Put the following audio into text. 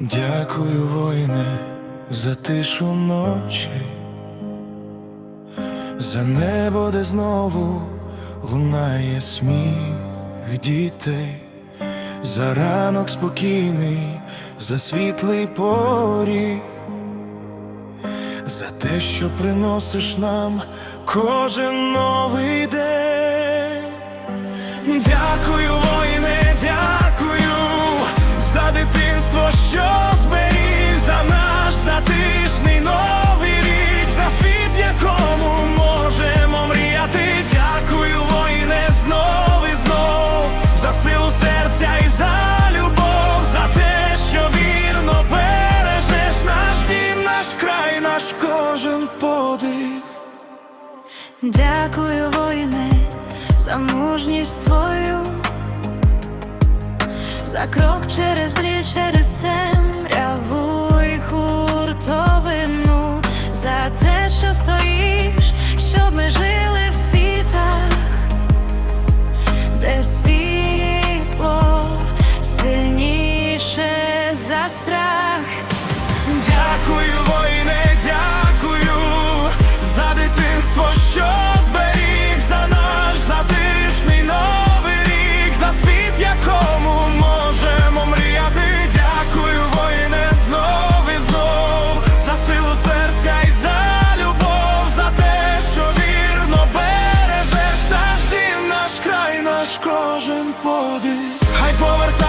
Дякую, воїне, за тишу ночі, за небо, де знову лунає сміх дітей, за ранок спокійний, за світлий поріг, за те, що приносиш нам кожен новий день. Дякую, наш кожен подих. Дякую, воїне, за мужність твою, за крок через біль, через темряву і хуртовину, за те, що стоїш, щоб ми жили в світах, де світло сильніше за страх. Дякую, кожен подих, хай повертає.